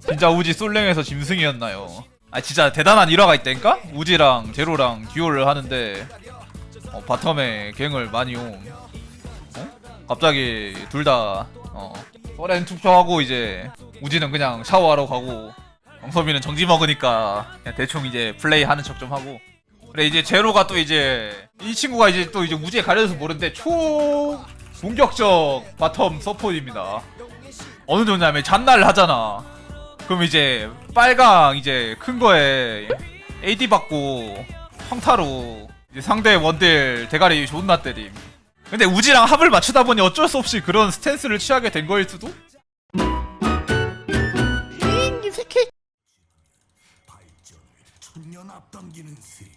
진짜 우지 솔랭에서 짐승이었나요? 아 진짜 대단한 일화가 있다니까? 우지랑 제로랑 듀오를 하는데 어, 바텀에 갱을 많이 옴 어? 갑자기 둘다 어, 소렌 투표하고 이제 우지는 그냥 샤워하러 가고 영섭이는 정지 먹으니까 그냥 대충 이제 플레이하는 척 좀 하고 그래 이제 제로가 또 이제 이 친구가 이제 또 이제 우지에 가려져서 모르는데 초 공격적 바텀 서포트입니다 어느 정도냐면 잔날 하잖아 그럼 이제 빨강 이제 큰 거에 AD 받고 평타로 이제 상대 원딜 대가리 존나 때림. 근데 우지랑 합을 맞추다 보니 어쩔 수 없이 그런 스탠스를 취하게 된 거일 수도? 이 새끼! 천년 앞당기는 셈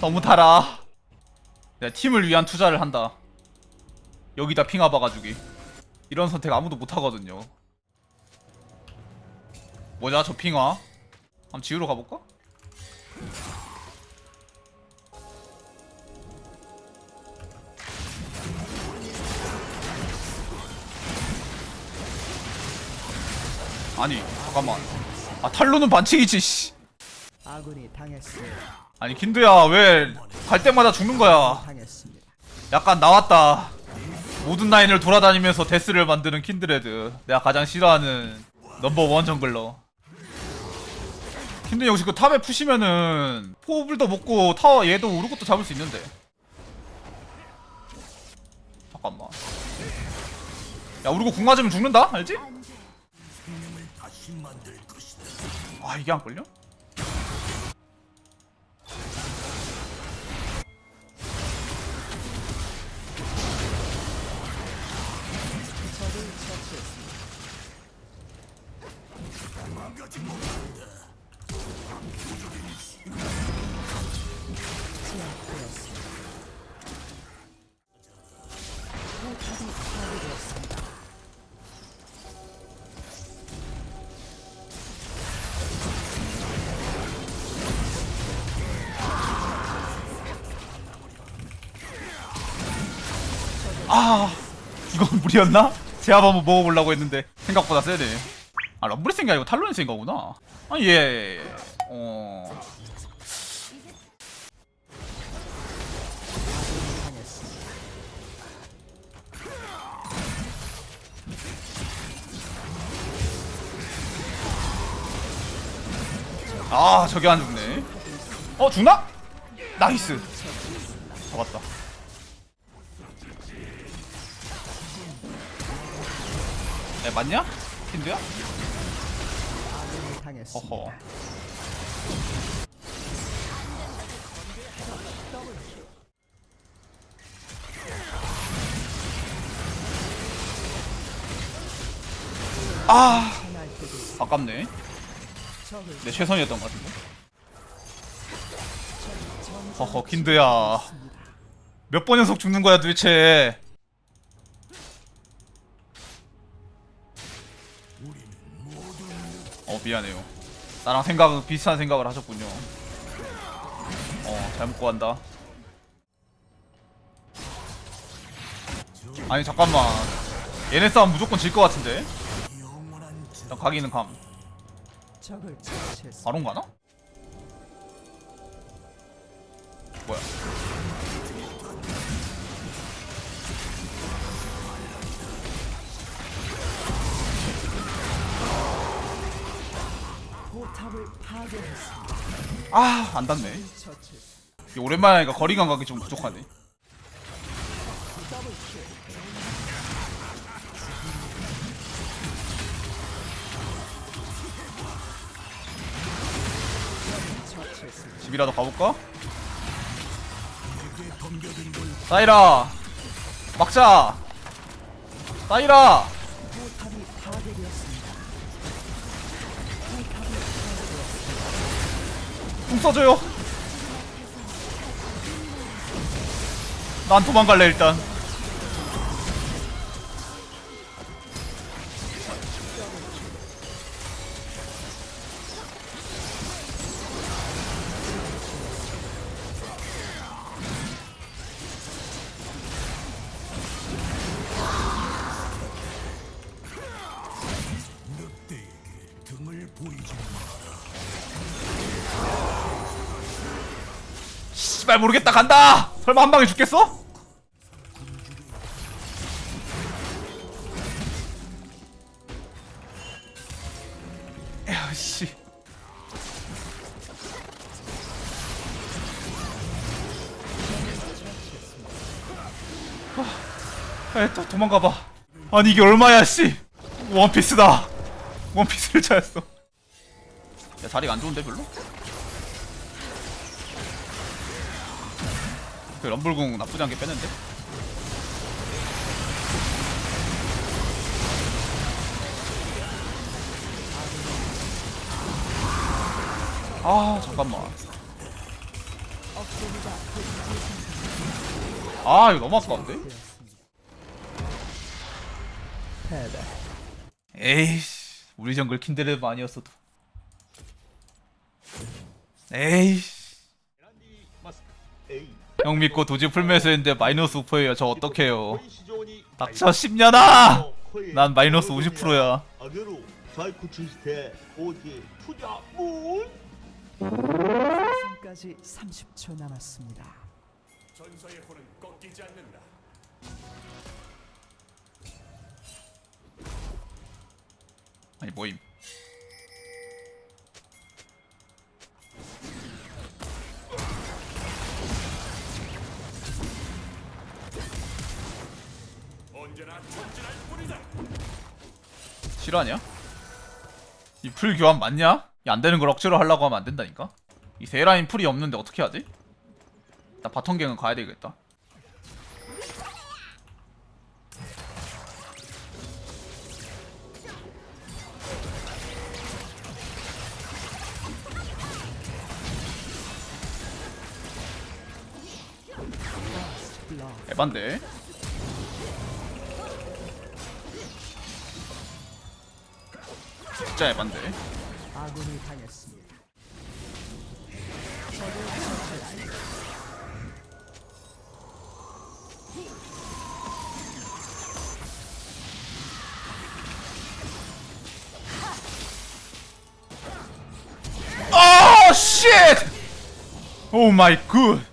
너무 달아. 내가 팀을 위한 투자를 한다. 여기다 핑하 박아주기. 이런 선택 아무도 못 하거든요. 뭐냐 저 핑하? 한번 지우러 가볼까? 아니 잠깐만. 아 탈로는 반칙이지. 씨. 아군이 당했습니다. 아니 킨드야 왜 갈 때마다 죽는 거야. 약간 나왔다 모든 라인을 돌아다니면서 데스를 만드는 킨드레드 내가 가장 싫어하는 넘버원 정글러 킨드 역시 그 탑에 푸시면은 포블도 먹고 타워 얘도 우르고도 잡을 수 있는데 잠깐만 야 우르고 궁 맞으면 죽는다 알지? 아 이게 안 걸려? 아 이건 무리였나? 제압 한번 먹어보려고 했는데 생각보다 세네. 아 럼블이 센게 아니고 탈론이 센 거구나. 아예. 어... 아 저게 안 죽네. 어 죽나? 나이스. 잡았다 야 맞냐? 킨드야? 아군이 당했습니다. 어허 아 아깝네 내 최선이었던 것 같은데 허허 킨드야 몇 번 연속 죽는 거야 도대체 미안해요 나랑 생각 비슷한 생각을 하셨군요 어 잘못 구한다 아니 잠깐만 얘네 싸움 무조건 질 것 같은데. 일단 가기는 감. 바론 가나? 뭐야? 아, 안 닿네. 오랜만에 하니까 거리 감각이 좀 부족하네. 집이라도 가볼까? 사이라! 막자! 사이라! 써줘요. 난 도망갈래 일단. 보이지 씨발 모르겠다. 간다! 설마 한 방에 죽겠어? 야씨. 에또 도망가봐. 아니 이게 얼마야 씨. 원피스다. 원피스를 찾았어. 야 자리가 안 좋은데 별로? 그 럼블궁 나쁘지 않게 빼는데? 아 잠깐만 아 이거 너무 아까운데? 에이씨 우리 정글 킨드레드 아니었어도 에이씨 형 믿고 도지 풀면서 했는데 마이너스 5%예요. 저 어떡해요? 닥쳐 10년아! 난 마이너스 50%야. 아게로 자이쿠치시테 오지 투자문 까지 30초 남았습니다. 아니 뭐임 실화냐? 이 풀 교환 맞냐? 이 안 되는 걸 억지로 하려고 하면 안 된다니까? 이 세라인 풀이 없는데 어떻게 하지? 나 바텀갱은 가야 되겠다. 에반데 진짜 에반데. 아 쉣! 오 마이 굿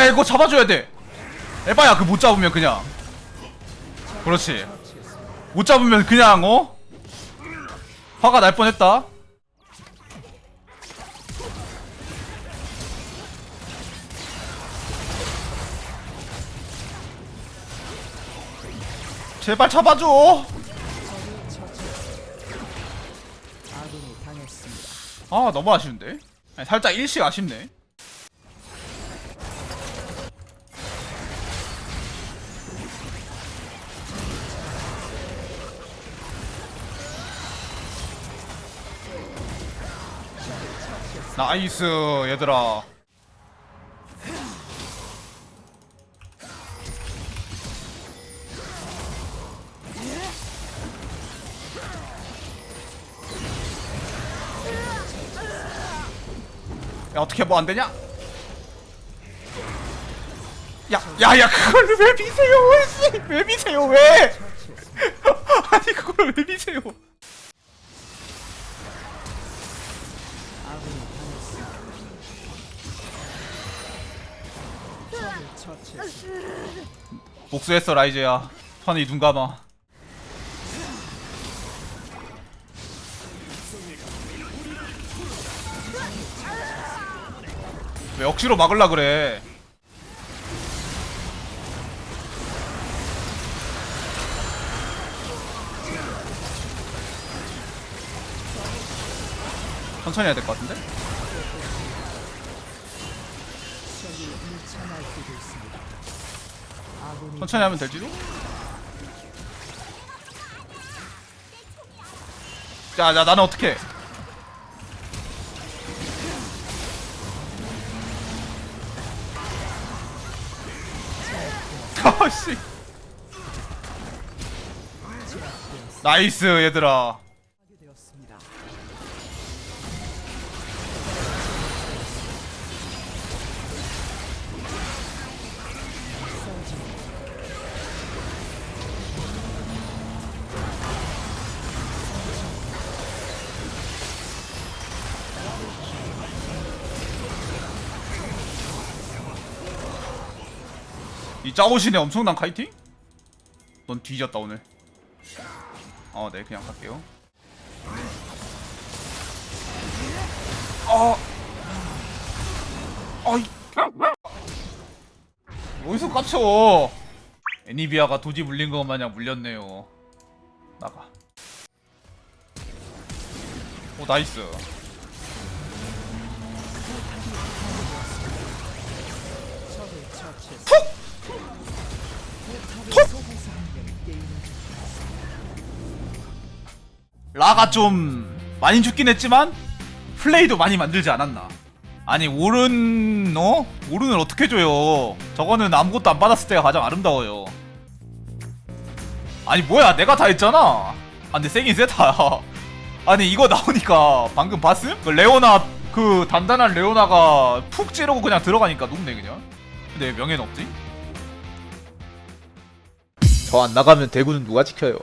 야 이거 잡아줘야 돼. 에바야 그 못 잡으면 그냥. 그렇지. 못 잡으면 그냥 어? 화가 날 뻔했다. 제발 잡아줘. 아 너무 아쉬운데? 살짝 일식 아쉽네 나이스 얘들아 야 어떻게 뭐 안 되냐? 야, 야, 야, 그걸 왜 미세요? 왜 미세요? 왜? 아니 그걸 왜 미세요? 복수했어 라이즈야. 편히 눈 감아. 왜 억지로 막을라 그래? 천천히 해야 될 것 같은데? 천천히 하면 될지도? 자, 자, 나는 어떻게? 아씨. 나이스 얘들아. 이 짜오신의 엄청난 카이팅? 넌 뒤졌다 오늘. 어 네 그냥 갈게요. 어 어이. 어디서 깝쳐 애니비아가 도지 물린 것 마냥 물렸네요. 나가. 오 나이스. 적 라가 좀 많이 죽긴 했지만 플레이도 많이 만들지 않았나. 아니 오른 어? 오른을 어떻게 줘요? 저거는 아무것도 안 받았을 때가 가장 아름다워요. 아니 뭐야 내가 다 했잖아. 아 근데 세긴 세다. 아니 이거 나오니까 방금 봤음? 그 레오나 그 단단한 레오나가 푹 찌르고 그냥 들어가니까 녹네 그냥. 근데 왜 명예는 없지? 저 안 나가면 대구는 누가 지켜요